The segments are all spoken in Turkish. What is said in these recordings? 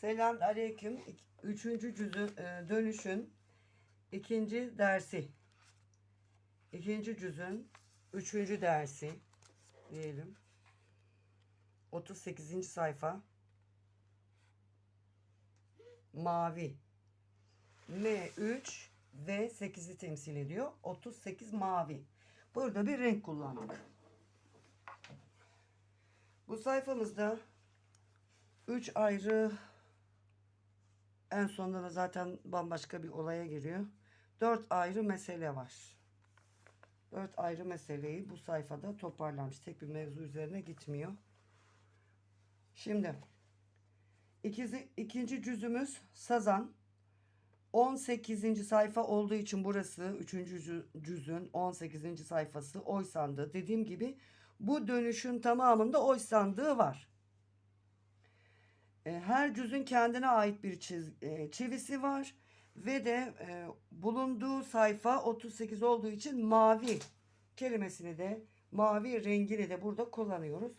Selam aleyküm. Üçüncü cüzü, e, dönüşün ikinci dersi. İkinci cüzün üçüncü dersi diyelim. 38. sayfa. Mavi. M3 ve 8'i temsil ediyor. 38 mavi. Burada bir renk kullandık. Bu sayfamızda 3 ayrı en sonunda da zaten bambaşka bir olaya giriyor. 4 ayrı mesele var. 4 ayrı meseleyi bu sayfada toparlamış. Tek bir mevzu üzerine gitmiyor. Şimdi ikizi, ikinci cüzümüz Sazan. 18. sayfa olduğu için burası 3. cüzün 18. sayfası oy sandığı. Dediğim gibi bu dönüşün tamamında oy sandığı var. E, Her cüzün kendine ait bir çiz, e, çivisi var ve de e, bulunduğu sayfa 38 olduğu için mavi kelimesini de mavi rengini de burada kullanıyoruz.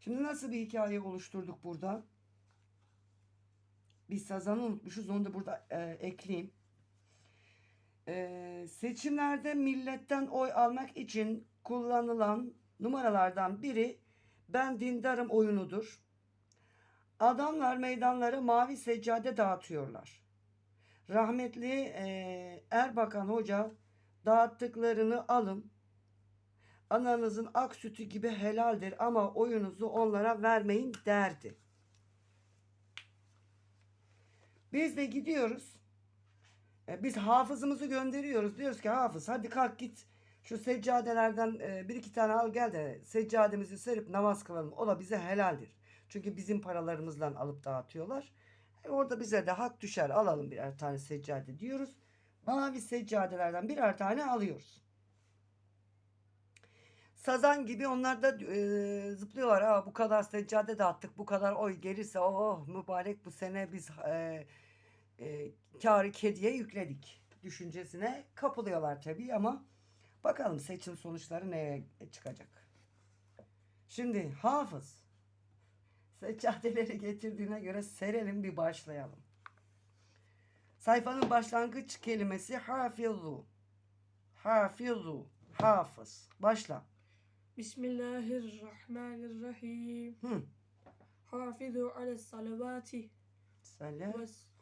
Şimdi nasıl bir hikaye oluşturduk burada? Biz sazanı unutmuşuz onu da burada e, ekleyeyim. E, seçimlerde milletten oy almak için kullanılan numaralardan biri ben dindarım oyunudur. Adamlar meydanlara mavi seccade dağıtıyorlar. Rahmetli eee, Erbakan Hoca dağıttıklarını alın. Ananızın ak sütü gibi helaldir ama oyunuzu onlara vermeyin derdi. Biz de gidiyoruz. E, Biz hafızımızı gönderiyoruz. Diyoruz ki hafız hadi kalk git şu seccadelerden e, bir iki tane al gel de seccademizi serip namaz kılalım. O da bize helaldir. Çünkü bizim paralarımızla alıp dağıtıyorlar. E, orada bize de hak düşer alalım birer tane seccade diyoruz. Mavi seccadelerden birer tane alıyoruz. Sazan gibi onlar da e, zıplıyorlar. Ha, bu kadar seccade dağıttık, bu kadar oy gelirse oh mübarek bu sene biz e, e, kârı kediye yükledik düşüncesine kapılıyorlar tabii ama bakalım seçim sonuçları neye çıkacak. Şimdi hafız seccadeleri getirdiğine göre serelim bir başlayalım. Sayfanın başlangıç kelimesi hafizu. Hafizu. Hafız. Başla. Bismillahirrahmanirrahim. Hı. Hafizu ala salavati ve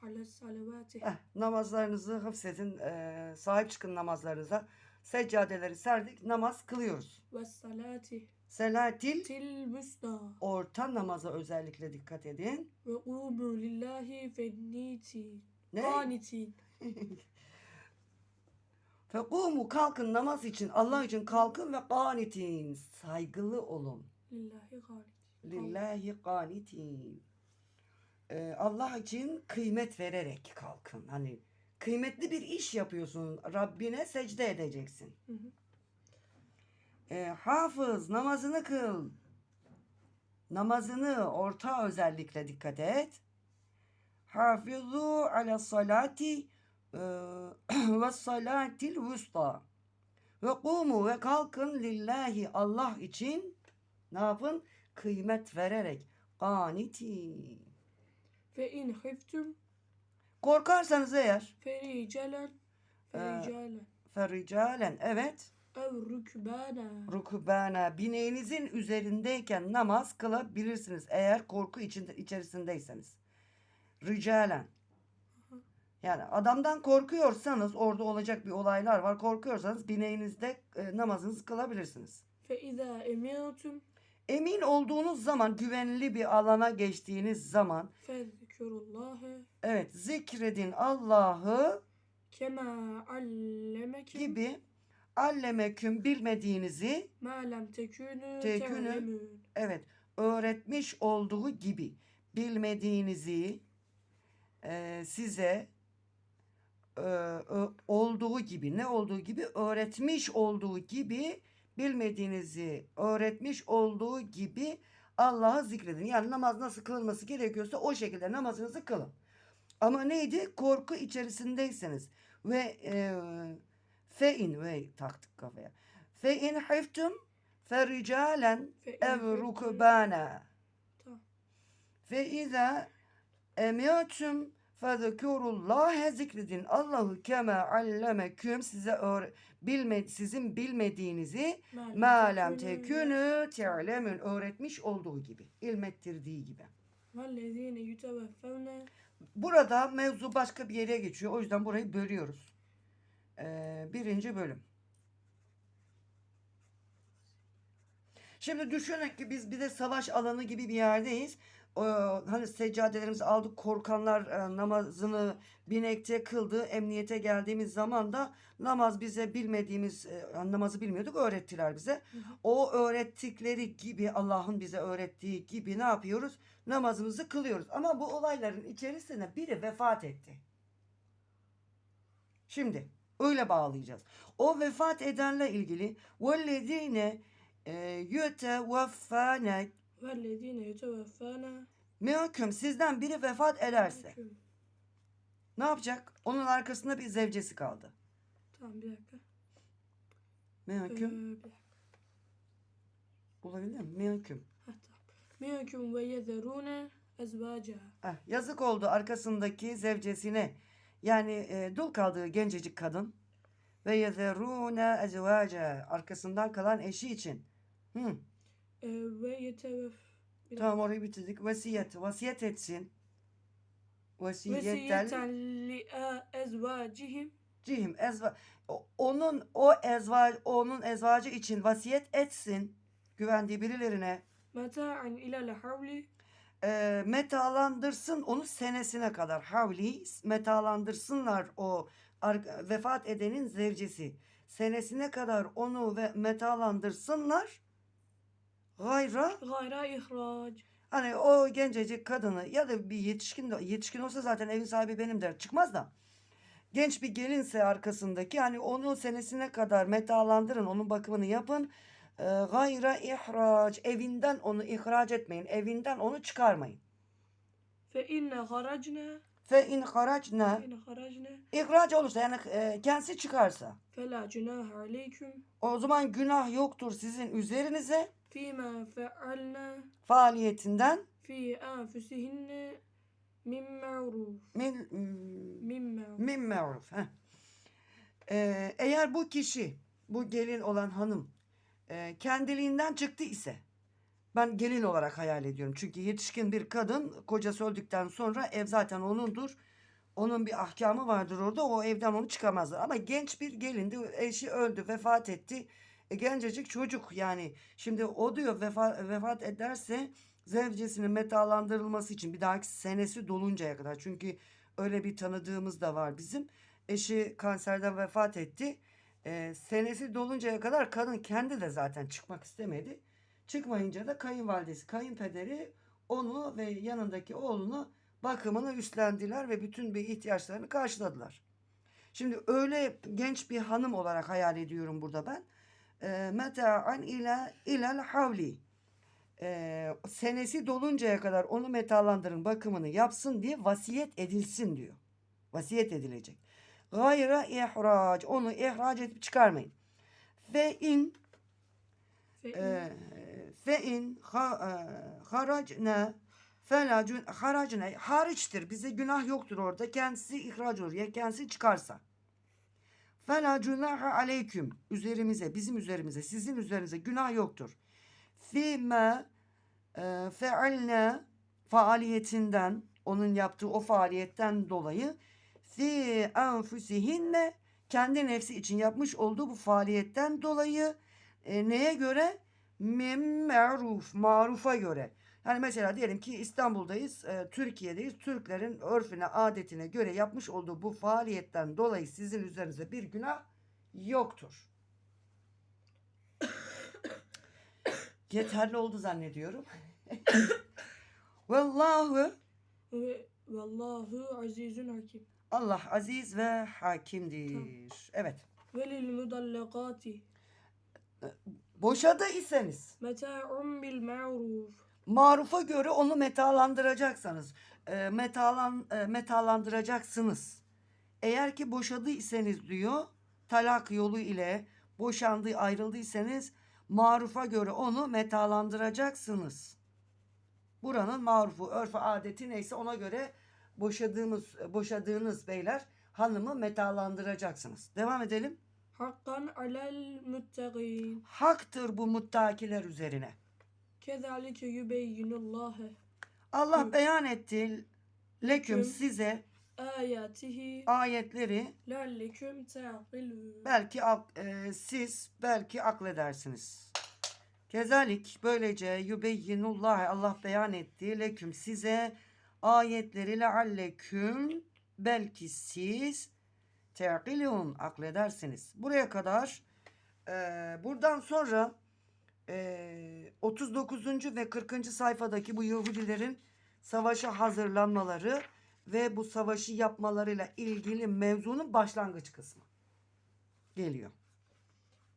ala salavati Eh, namazlarınızı hafifsetin. eee, sahip çıkın namazlarınıza. Seccadeleri serdik. Namaz kılıyoruz. ve salati Selatil til müsta orta namaza özellikle dikkat edin. ve umu lillahi fenniti Ne? qanitin Fekumu kalkın namaz için Allah için kalkın ve kanitin saygılı olun. lillahi qanit Lillahi kanitin. Ee, Allah için kıymet vererek kalkın. Hani kıymetli bir iş yapıyorsun. Rabbine secde edeceksin. Hı hı. Ee, hafız namazını kıl. Namazını orta özellikle dikkat et. Hafizu ala salati e, ve salatil vusta. Ve kumu ve kalkın lillahi Allah için ne yapın? Kıymet vererek. Kaniti. fe in khiftum Korkarsanız eğer fericalen fericalen fericalen evet ev rükbana rukubana bineğinizin üzerindeyken namaz kılabilirsiniz eğer korku içinde içerisindeyseniz. Ricalen. Yani adamdan korkuyorsanız orada olacak bir olaylar var. Korkuyorsanız bineğinizde e, namazınızı kılabilirsiniz. fe iza emintum Emin olduğunuz zaman güvenli bir alana geçtiğiniz zaman fezkurullaha evet zikredin Allah'ı kema allemekum gibi allemeküm bilmediğinizi ma lem tekunu Tekünü. te'lemun evet öğretmiş olduğu gibi bilmediğinizi e, size e, ö- olduğu gibi ne olduğu gibi öğretmiş olduğu gibi bilmediğinizi öğretmiş olduğu gibi Allah'ı zikredin. Yani namaz nasıl kılınması gerekiyorsa o şekilde namazınızı kılın. Ama neydi? Korku içerisindeyseniz ve e, fe in ve taktık kafaya. Fe in hiftum Fe in ev rukbana. Fe iza emiyatum fezekurullahe zikredin. Allahu kema allemeküm size öğre- bilme, sizin bilmediğinizi malem tekünü te'lemün öğretmiş olduğu gibi, ilmettirdiği gibi. Burada mevzu başka bir yere geçiyor. O yüzden burayı bölüyoruz. Ee, birinci bölüm. Şimdi düşünün ki biz bir de savaş alanı gibi bir yerdeyiz. Ee, hani seccadelerimizi aldık korkanlar e, namazını binekte kıldı. Emniyete geldiğimiz zaman da namaz bize bilmediğimiz e, namazı bilmiyorduk öğrettiler bize. hı. O öğrettikleri gibi Allah'ın bize öğrettiği gibi ne yapıyoruz? Namazımızı kılıyoruz. Ama bu olayların içerisinde biri vefat etti. Şimdi Öyle bağlayacağız. O vefat edenle ilgili vellezine e, yeteveffane vellezine yeteveffane Mümkün sizden biri vefat ederse. Mümkün. Ne yapacak? Onun arkasında bir zevcesi kaldı. Tamam bir dakika. Mümkün. Ee, bir dakika. Olabilir mi? Mümkün. Ha, ve yezerune ezvaca. Eh, ah, yazık oldu arkasındaki zevcesine. Yani e, dul kaldığı gencecik kadın. Ve yezerune ezvaca arkasından kalan eşi için. Hı, Ee, ve yeteveff. Bir tamam orayı bitirdik. Vasiyet. Vasiyet etsin. Vesiyeten li ezvacihim cihim ezva onun o ezva onun ezvacı için vasiyet etsin güvendiği birilerine meta'an ilal havli e, metalandırsın onu senesine kadar. Havli metalandırsınlar o ar- vefat edenin zevcesi. Senesine kadar onu ve metalandırsınlar. Gayra gayra ihrac. hani o gencecik kadını ya da bir yetişkin de yetişkin olsa zaten evin sahibi benim der çıkmaz da. Genç bir gelinse arkasındaki hani onu senesine kadar metalandırın onun bakımını yapın gayra ihrac evinden onu ihraç etmeyin evinden onu çıkarmayın Fe inne haracne fe in haracne ihraç olursa yani e, kendisi çıkarsa fe la cunaha aleyküm o zaman günah yoktur sizin üzerinize fîmâ fealne faaliyetinden fî anfusihinne min ma'ruf. min, Min ma'ruf. Min ma'ruf. heh. Ee, eğer bu kişi, bu gelin olan hanım e, kendiliğinden çıktı ise ben gelin olarak hayal ediyorum. Çünkü yetişkin bir kadın kocası öldükten sonra ev zaten onundur. Onun bir ahkamı vardır orada. O evden onu çıkamazlar. Ama genç bir gelindi. Eşi öldü, vefat etti. E, gencecik çocuk yani. Şimdi o diyor vefa, vefat ederse zevcesinin metalandırılması için bir dahaki senesi doluncaya kadar. Çünkü öyle bir tanıdığımız da var bizim. Eşi kanserden vefat etti. E, senesi doluncaya kadar kadın kendi de zaten çıkmak istemedi. Çıkmayınca da kayınvalidesi, kayınpederi onu ve yanındaki oğlunu bakımını üstlendiler ve bütün bir ihtiyaçlarını karşıladılar. Şimdi öyle genç bir hanım olarak hayal ediyorum burada ben. E, Meta'an ila ilal havli. E, senesi doluncaya kadar onu metalandırın, bakımını yapsın diye vasiyet edilsin diyor. Vasiyet edilecek. Gayra ihrac. Onu ihraç edip çıkarmayın. Fe in e, fe in ha- e, haracna felacun haracna hariçtir. Bize günah yoktur orada. Kendisi ihraç olur. Ya kendisi çıkarsa. Fela cunaha aleyküm. Üzerimize, bizim üzerimize, sizin üzerinize günah yoktur. Fîme e, fealne faaliyetinden, onun yaptığı o faaliyetten dolayı fi enfusihinne kendi nefsi için yapmış olduğu bu faaliyetten dolayı e, neye göre? Min ma'ruf, marufa göre. Yani mesela diyelim ki İstanbul'dayız, e, Türkiye'deyiz. Türklerin örfüne, adetine göre yapmış olduğu bu faaliyetten dolayı sizin üzerinize bir günah yoktur. Yeterli oldu zannediyorum. Vallahu vallahu azizun hakim. Allah aziz ve hakimdir. Evet. Ve lil mudallakati Boşadı iseniz meta'un bil ma'ruf. marufa göre onu metalandıracaksanız, e, metalan e, metalandıracaksınız. Eğer ki boşadıysanız diyor, talak yolu ile boşandı, ayrıldıysanız marufa göre onu metalandıracaksınız. buranın marufu, örfü, adeti neyse ona göre boşadığımız boşadığınız beyler hanımı metalandıracaksınız. Devam edelim. Hakkan alel muttaqin. Haktır bu muttakiler üzerine. Kezalike yubeyyinullahu. Allah beyan etti leküm size ayatihi ayetleri lalleküm taqilun. Belki e, siz belki akledersiniz. Kezalik böylece yubeyyinullah Allah beyan etti leküm size ayetleri lealleküm belki siz te'kilun akledersiniz. Buraya kadar e, buradan sonra e, 39. ve 40. sayfadaki bu Yahudilerin savaşa hazırlanmaları ve bu savaşı yapmalarıyla ilgili mevzunun başlangıç kısmı geliyor.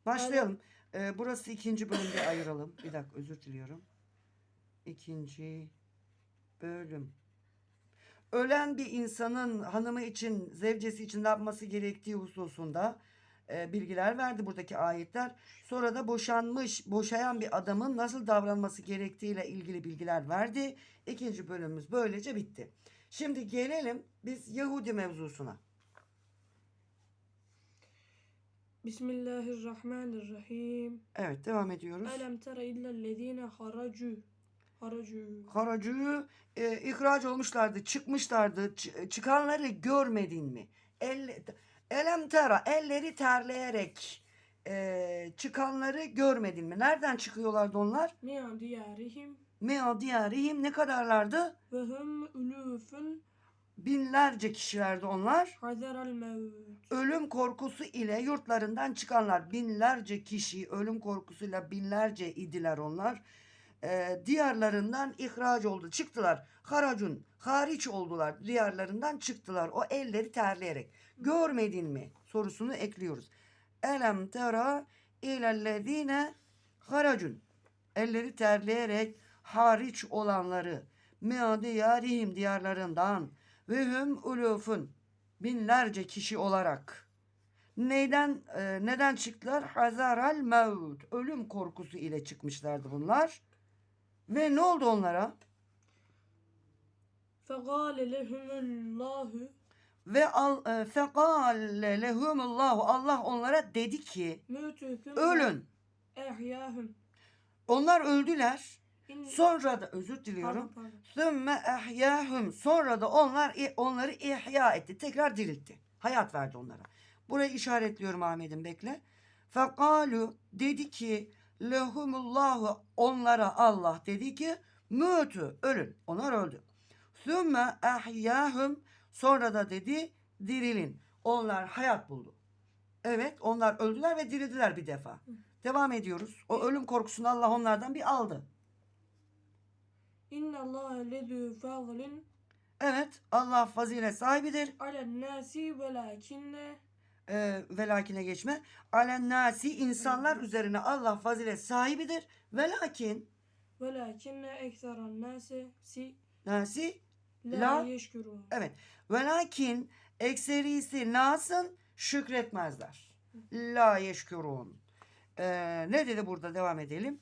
Başlayalım. Ee, burası ikinci bölümde ayıralım. Bir dakika özür diliyorum. İkinci bölüm ölen bir insanın hanımı için, zevcesi için ne yapması gerektiği hususunda e, bilgiler verdi buradaki ayetler. Sonra da boşanmış, boşayan bir adamın nasıl davranması gerektiğiyle ilgili bilgiler verdi. İkinci bölümümüz böylece bitti. Şimdi gelelim biz Yahudi mevzusuna. Bismillahirrahmanirrahim. Evet devam ediyoruz. Elem tera illellezine haracu Haracı. Haracı e, ihraç olmuşlardı, çıkmışlardı. Ç- e, çıkanları görmedin mi? El, elem tera, elleri terleyerek e, çıkanları görmedin mi? Nereden çıkıyorlardı onlar? Mea diyarihim. Mea diyarihim ne kadarlardı? Ve ulufun. Binlerce kişilerdi onlar. Hazeral mevt. Ölüm korkusu ile yurtlarından çıkanlar binlerce kişi ölüm korkusuyla binlerce idiler onlar. Ee, diyarlarından ihraç oldu. Çıktılar. Haracun. Hariç oldular. Diyarlarından çıktılar. O elleri terleyerek. Görmedin mi? Sorusunu ekliyoruz. Elem tera ilellezine haracun. Elleri terleyerek hariç olanları meade yarihim diyarlarından ve hüm ulufun binlerce kişi olarak neyden e, neden çıktılar? Hazaral mevt. Ölüm korkusu ile çıkmışlardı bunlar. Ve ne oldu onlara? Fekale lehumullahu ve al e, fekale lehumullahu Allah onlara dedi ki ölün. Ehyahum. Onlar öldüler. Sonra da özür diliyorum. Sümme ehyahum. Sonra da onlar onları ihya etti. Tekrar diriltti. Hayat verdi onlara. Burayı işaretliyorum Ahmet'im bekle. Fekalu dedi ki lehumullahu onlara Allah dedi ki mütü ölün. Onlar öldü. Sümme ehyahum sonra da dedi dirilin. Onlar hayat buldu. Evet onlar öldüler ve dirildiler bir defa. Devam ediyoruz. O ölüm korkusunu Allah onlardan bir aldı. İnna Allah lezü fazlin Evet Allah fazilet sahibidir. Alen nasi velakinne e, velakine geçme. Alen nasi insanlar üzerine Allah fazilet sahibidir. Velakin Velakinne ekseran nasi si nasi la, la yeşkurun. Evet. Velakin ekserisi nasın şükretmezler. La yeşkurun. Ee, ne dedi burada devam edelim.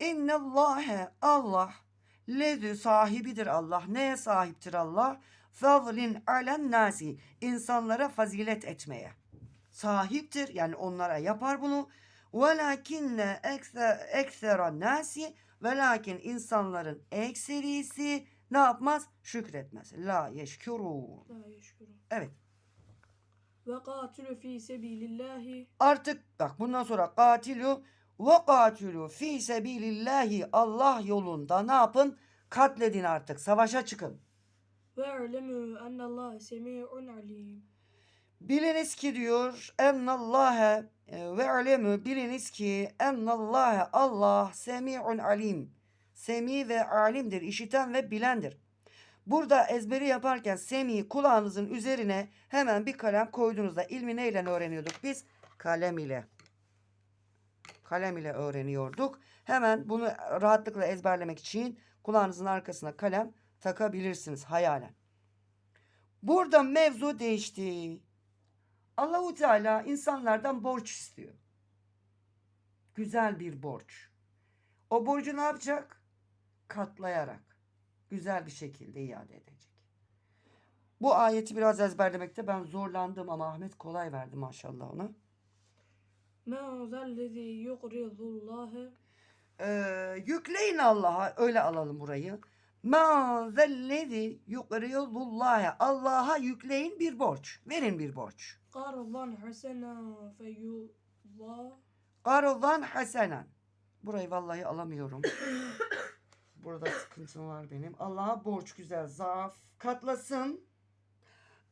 İnnellâhe Allah ledü sahibidir Allah. Neye sahiptir Allah? Fazlin alen nasi. insanlara fazilet etmeye sahiptir. Yani onlara yapar bunu. Velakinne eksera nasi ve lakin insanların ekserisi ne yapmaz? Şükretmez. La yeşkuru. La yeşkuru. Evet. Ve katilu fi sebilillahi. Artık bak bundan sonra katilu ve katilu fi sebilillahi Allah yolunda ne yapın? Katledin artık. Savaşa çıkın. Ve alemu ennallâhe semi'un alim. Biliniz ki diyor ennallâhe ve alemü biliniz ki ennallâhe Allah semi'un alim. Semi ve alimdir, işiten ve bilendir. Burada ezberi yaparken semi kulağınızın üzerine hemen bir kalem koyduğunuzda ilmi neyle öğreniyorduk biz? Kalem ile. Kalem ile öğreniyorduk. Hemen bunu rahatlıkla ezberlemek için kulağınızın arkasına kalem takabilirsiniz hayalen. Burada mevzu değişti. Allahu Teala insanlardan borç istiyor. Güzel bir borç. O borcu ne yapacak? Katlayarak güzel bir şekilde iade edecek. Bu ayeti biraz ezberlemekte ben zorlandım ama Ahmet kolay verdi maşallah ona. Men zellezi yukridullahi. Ee, yükleyin Allah'a öyle alalım burayı. Ma zellezi yukriyuzullaha. Allah'a yükleyin bir borç. Verin bir borç. Kardan hasenen feyullah. Kardan hasenen. Burayı vallahi alamıyorum. Burada sıkıntım var benim. Allah'a borç güzel. Zaaf. Katlasın.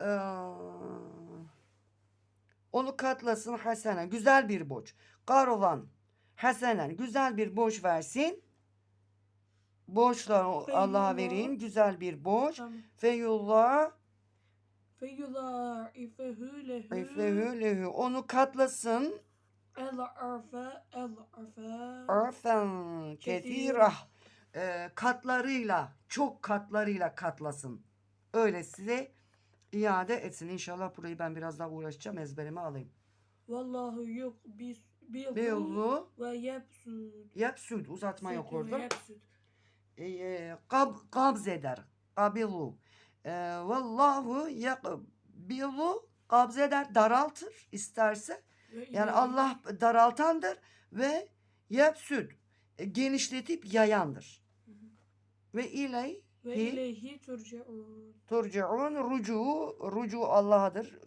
Ee, onu katlasın hasenen. Güzel bir borç. Karovan hasenen. Güzel bir borç versin borçla Allah'a vereyim. Güzel bir borç. Tamam. Feyullah Feyula lehu. Onu katlasın. El arfe el arfe. Arfen kethirah. E, katlarıyla, çok katlarıyla katlasın. Öyle size iade etsin. İnşallah burayı ben biraz daha uğraşacağım. Ezberime alayım. Vallahu yok biz Bilhu ve yepsud. Yepsud uzatma yok orada. Yepsud e, kab, kabz eder. Kabilu. E, vallahu yakbilu kabz eder. Daraltır isterse. Yani Allah daraltandır ve yepsüd e, genişletip yayandır. Hı hı. Ve iley ve ileyhi turcaun. Turcaun rucu rucu Allah'adır.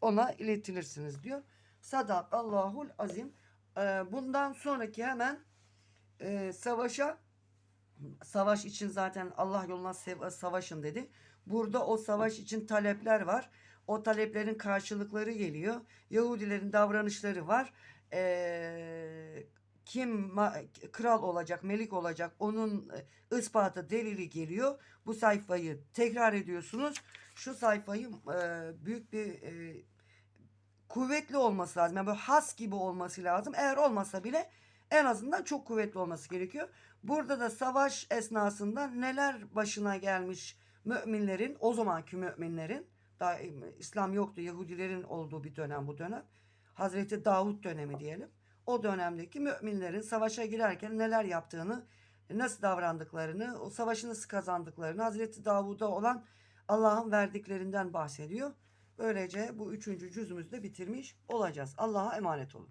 Ona iletilirsiniz diyor. Sadak Allahul azim. E, bundan sonraki hemen e, savaşa savaş için zaten Allah yoluna savaşın dedi. Burada o savaş için talepler var. O taleplerin karşılıkları geliyor. Yahudilerin davranışları var. Ee, kim kral olacak, melik olacak onun e, ispatı, delili geliyor. Bu sayfayı tekrar ediyorsunuz. Şu sayfayı e, büyük bir e, kuvvetli olması lazım. Yani böyle has gibi olması lazım. Eğer olmasa bile en azından çok kuvvetli olması gerekiyor. Burada da savaş esnasında neler başına gelmiş müminlerin, o zamanki müminlerin, daha e, İslam yoktu, Yahudilerin olduğu bir dönem bu dönem. Hazreti Davut dönemi diyelim. O dönemdeki müminlerin savaşa girerken neler yaptığını, nasıl davrandıklarını, o savaşı nasıl kazandıklarını, Hazreti Davud'a olan Allah'ın verdiklerinden bahsediyor. Böylece bu üçüncü cüzümüzü de bitirmiş olacağız. Allah'a emanet olun.